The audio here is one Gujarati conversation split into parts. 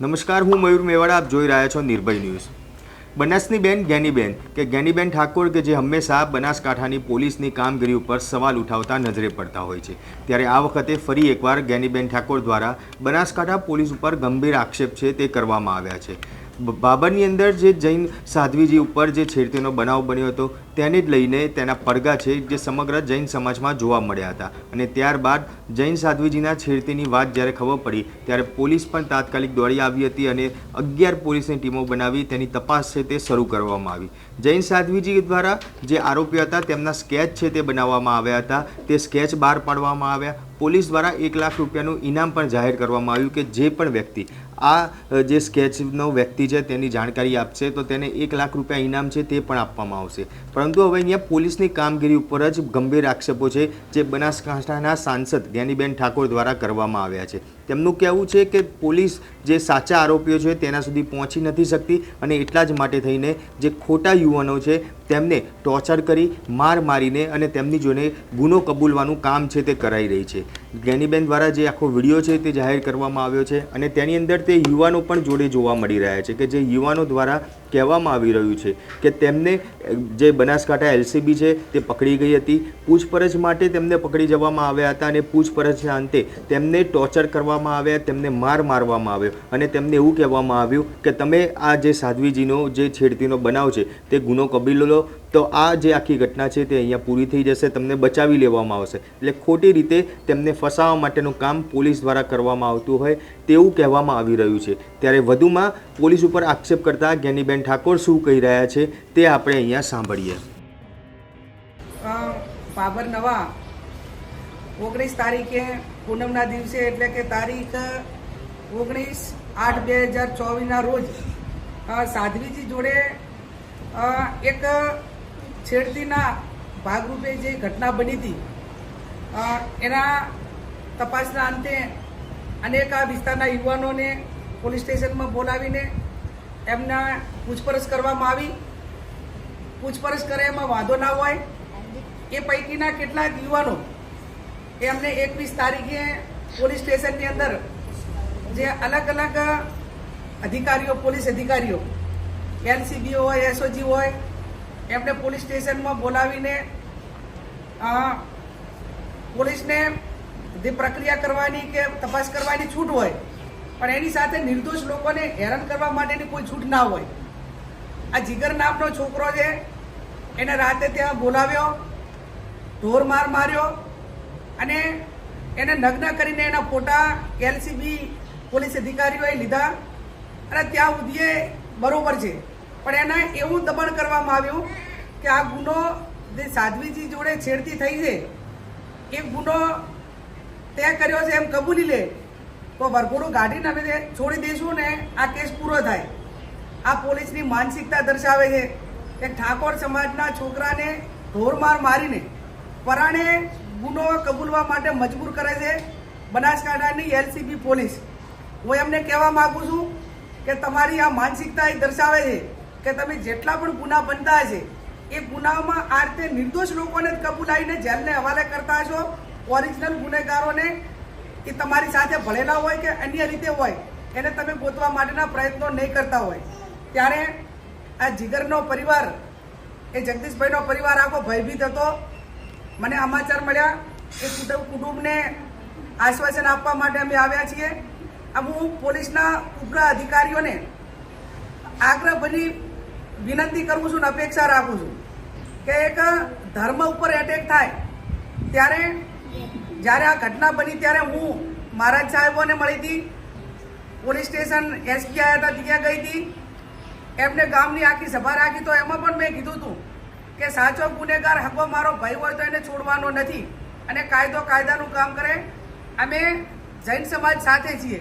નમસ્કાર, હું મયુર મેવાડા, આપ જોઈ રહ્યા છો નિર્ભય ન્યૂઝ. બનાસની બેન જ્ઞાનીબેન કે જ્ઞાનીબેન ઠાકોર કે જે હંમેશા બનાસકાંઠાની પોલીસની કામગીરી ઉપર સવાલ ઉઠાવતા નજરે પડતા હોય છે. ત્યારે આ વખતે ફરી એકવાર જ્ઞાનીબેન ઠાકોર દ્વારા બનાસકાંઠા પોલીસ ઉપર ગંભીર આક્ષેપ છે તે કરવામાં આવ્યા છે. બાબરની અંદર જે જૈન સાધ્વીજી ઉપર જે છેડતીનો બનાવ બન્યો હતો તેને જ લઈને તેના પડઘા છે જે સમગ્ર જૈન સમાજમાં જોવા મળ્યા હતા. અને ત્યારબાદ જૈન સાધ્વીજીના છેડતીની વાત જ્યારે ખબર પડી, ત્યારે પોલીસ પણ તાત્કાલિક દોડી આવી હતી અને અગિયાર પોલીસની ટીમો બનાવી તેની તપાસ છે તે શરૂ કરવામાં આવી. જૈન સાધ્વીજી દ્વારા જે આરોપીઓ હતા, તેમના સ્કેચ છે તે બનાવવામાં આવ્યા હતા. તે સ્કેચ બહાર પાડવામાં આવ્યા. પોલીસ દ્વારા એક લાખ રૂપિયાનું ઇનામ પણ જાહેર કરવામાં આવ્યું કે જે પણ વ્યક્તિ આ જે સ્કેચનો વ્યક્તિ છે તેની જાણકારી આપશે, તો તેને એક લાખ રૂપિયા ઇનામ છે તે પણ આપવામાં આવશે. પરંતુ હવે અહીંયા પોલીસની કામગીરી ઉપર જ ગંભીર આક્ષેપો છે, જે બનાસકાંઠાના સાંસદ જ્ઞાનીબેન ઠાકોર દ્વારા કરવામાં આવ્યા છે. તેમનું કહેવું છે કે પોલીસ જે સાચા આરોપીઓ છે તેના સુધી પહોંચી નથી શકતી અને એટલા જ માટે થઈને જે ખોટા યુવાનો છે તેમને ટોર્ચર કરી માર મારીને અને તેમની જોને ગુનો કબૂલવાનું કામ છે તે કરાઈ રહી છે. જ્ઞાનીબેન દ્વારા જે આખો વીડિયો છે તે જાહેર કરવામાં આવ્યો છે અને તેની અંદર તે યુવાનો પણ જોડે જોવા મળી રહ્યા છે કે જે યુવાનો દ્વારા કહેવામાં આવી રહ્યું છે કે તેમને જે બનાસકાંઠા એલસીબી છે તે પકડી ગઈ હતી, પૂછપરછ માટે તેમને પકડી જવામાં આવ્યા હતા અને પૂછપરછના અંતે તેમને ટોર્ચર કરવામાં આવ્યા તેમને માર મારવામાં આવ્યો અને તેમને એવું કહેવામાં આવ્યું કે તમે આ જે સાધ્વીજીનો જે છેડતીનો બનાવ છે તે ગુનો કબીલો લો તો આ જે આખી ઘટના છે તે અહીંયા પૂરી થઈ જશે તમને બચાવી લેવામાં આવશે. એટલે ખોટી રીતે તેમને ફસાવવા માટેનું કામ પોલીસ દ્વારા કરવામાં આવતું હોય તેવું કહેવામાં આવી રહ્યું છે. ત્યારે વધુમાં પોલીસ ઉપર આક્ષેપ કરતા જ્ઞાનીબેન ઠાકોર શું કહી રહ્યા છે તે આપણે અહીંયા સાંભળીએ. અ, બાબર નવા ઓગણીસ તારીખે પૂનમના દિવસે એટલે કે તારીખ, ઓગણીસ આઠ બે હજાર ચોવીસના રોજ સાધ્વીજી જોડે એક છેડતીના ભાગરૂપે જે ઘટના બની હતી એના તપાસના અંતે અનેક આ વિસ્તારના યુવાનોને પોલીસ સ્ટેશનમાં બોલાવીને એમના પૂછપરછ કરવામાં આવી. પૂછપરછ કરે એમાં વાંધો ના હોય. એ પૈકીના કેટલાક યુવાનો એમને એકવીસ તારીખે પોલીસ સ્ટેશનની અંદર જે અલગ અલગ અધિકારીઓ, પોલીસ અધિકારીઓ, એનસીબી હોય, એસઓજી હોય, એમને પોલીસ સ્ટેશનમાં બોલાવીને પોલીસને જે પ્રક્રિયા કરવાની કે તપાસ કરવાની છૂટ હોય, પણ એની સાથે નિર્દોષ લોકોને હેરાન કરવા માટેની કોઈ છૂટ ના હોય. આ જીગર નામનો છોકરો છે, એને રાતે ત્યાં બોલાવ્યો, ઢોર માર માર્યો અને એને નગ્ન કરીને એના ફોટા એલસીબી પોલીસ અધિકારીઓએ લીધા. અને ત્યાં સુધી બરોબર છે. પણ એને એવું દબાણ કરવામાં આવ્યું કે આ ગુનો જે સાધ્વીજી જોડે છેડતી થઈ છે, એ ગુનો તે કર્યો છે એમ કબૂલી લે. તો વરઘોડું ગાડીને અમે છોડી દઈશું ને આ કેસ પૂરો થાય. આ પોલીસની માનસિકતા દર્શાવે છે કે ઠાકોર સમાજના છોકરાને ઢોરમાર મારીને પરાણે ગુનો કબૂલવા માટે મજબૂર કરે છે બનાસકાંઠાની એલસીબી પોલીસ. હું એમને કહેવા માગું છું કે તમારી આ માનસિકતા એ દર્શાવે છે કે તમે જેટલા પણ ગુના બનતા છે એ ગુનામાં આ રીતે નિર્દોષ લોકોને જ કબૂલાઈને જેલને હવાલે કરતા છો ઓરિજિનલ ગુનેગારોને, એ તમારી સાથે ભળેલા હોય કે અન્ય રીતે હોય, એને તમે ગોતવા માટેના પ્રયત્નો નહીં કરતા હોય. ત્યારે આ જીગરનો પરિવાર, એ જગદીશભાઈનો પરિવાર આખો ભયભીત હતો. મને સમાચાર મળ્યા એ કુટુંબ કુટુંબને આશ્વાસન આપવા માટે અમે આવ્યા છીએ. હું પોલીસના ઉગ્ર અધિકારીઓને આગ્રહ બની વિનંતી કરું છું અને અપેક્ષા રાખું છું કે એક ધર્મ ઉપર એટેક થાય ત્યારે જ્યારે આ ઘટના બની ત્યારે હું મહારાજ સાહેબોને મળી હતી. પોલીસ સ્ટેશન એસપી આવ્યા હતા ત્યાં ગઈ હતી. એમને ગામની આખી સભા રાખી તો એમાં પણ મેં કીધું હતું કે સાચો ગુનેગાર હગો મારો ભાઈ હોય તો એને છોડવાનો નથી. અને કાયદો કાયદાનું કામ કરે. અમે જૈન સમાજ સાથે છીએ.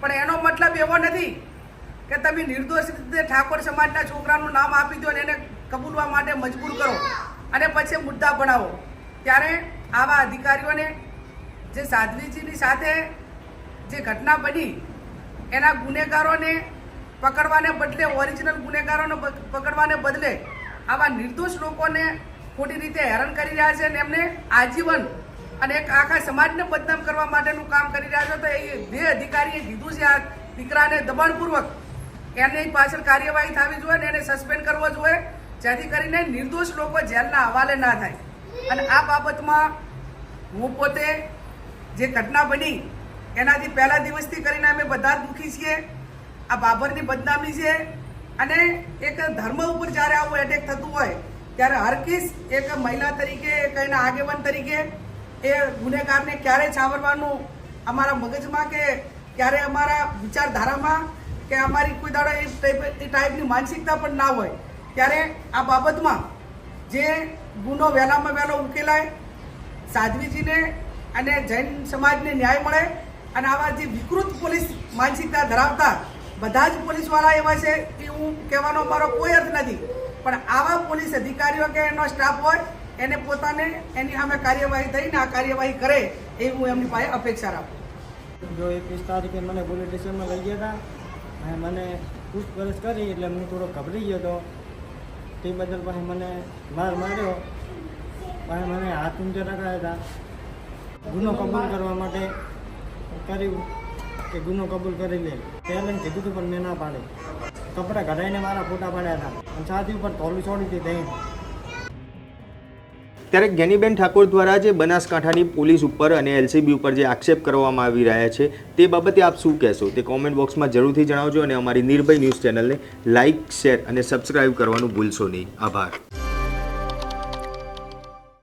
પણ એનો મતલબ એવો નથી કે તમે નિર્દોષ રીતે ઠાકોર સમાજના છોકરાનું નામ આપી દો અને એને કબૂલવા માટે મજબૂર કરો. અને પછી મુદ્દા બનાવો ત્યારે આવા અધિકારીઓને જે સાધ્વીજીની સાથે જે ઘટના બની, એના ગુનેગારોને પકડવાને બદલે ઓરિજિનલ ગુનેગારોને પકડવાને બદલે આવા નિર્દોષ લોકોને ખોટી રીતે હેરાન કરી રહ્યા છે અને એમને આજીવન અને એક આખા સમાજને બદનામ કરવા માટેનું કામ કરી રહ્યા છે. તો એ જે અધિકારીએ કીધું છે આ દીકરાને દબાણપૂર્વક એની પાછળ કાર્યવાહી થવી જોઈએ અને એને સસ્પેન્ડ કરવો જોઈએ, જેથી કરીને નિર્દોષ લોકો જેલના હવાલે ના થાય. અને આ બાબતમાં હું પોતે જે ઘટના બની, એનાથી પહેલા દિવસથી કરીને અમે બધા દુઃખી છીએ. આ બાબરની બદનામી છે. અને એક ધર્મ ઉપર જ્યારે આવું એટેક થતું હોય, ત્યારે હરકીસ એક મહિલા તરીકે, એક એના આગેવાન તરીકે એ ગુનેગારને ક્યારે છાવરવાનું અમારા મગજમાં કે ક્યારે અમારા વિચારધારામાં કે અમારી કોઈ દાડો એ ટાઈપની માનસિકતા પણ ના હોય, ત્યારે આ બાબતમાં જે ગુનો વહેલામાં વહેલો ઉકેલાય, સાધ્વીજીને અને જૈન સમાજને ન્યાય મળે અને આવા જે વિકૃત પોલીસ માનસિકતા ધરાવતા બધા જ પોલીસવાળા એવા છે કે હું કહેવાનો મારો કોઈ અર્થ નથી. પણ આવા પોલીસ અધિકારીઓ કે એનો સ્ટાફ હોય, એને પોતાને એની સામે કાર્યવાહી થઈને આ કાર્યવાહી કરે એવી હું એમની પાસે અપેક્ષા રાખું. જો એકવીસ તારીખે મને પોલીસ સ્ટેશનમાં લઈ ગયા હતા અને મને પૂછપરછ કરી એટલે હું થોડો ગભરી ગયો હતો. તે બદલ પછી મને માર માર્યો. પછી મને હાથ ઊંચે રખાયા હતા. ગુનો કબૂલ કરવા માટે કર્યું. કે ગુનો કબૂલ કરી લે. પહેલાં કીધું હતું, પણ મેં ના પાડી. કપડાં ઘડાઈને મારા ફોટા પાડ્યા હતા. અને છાતી ઉપર તોલું છોડી હતી દહીં ત્યારે જ્ઞાનીબેન ઠાકોર દ્વારા જે બનાસકાંઠાની પોલીસ ઉપર અને એલસીબી ઉપર જે આક્ષેપ કરવામાં આવી રહ્યા છે, તે બાબતે આપ શું કહેશો? તે કોમેન્ટ બોક્સમાં જરૂરથી જણાવજો અને અમારી નિર્ભય ન્યૂઝ ચેનલને લાઇક શેર અને સબસ્ક્રાઇબ કરવાનું ભૂલશો નહીં. આભાર.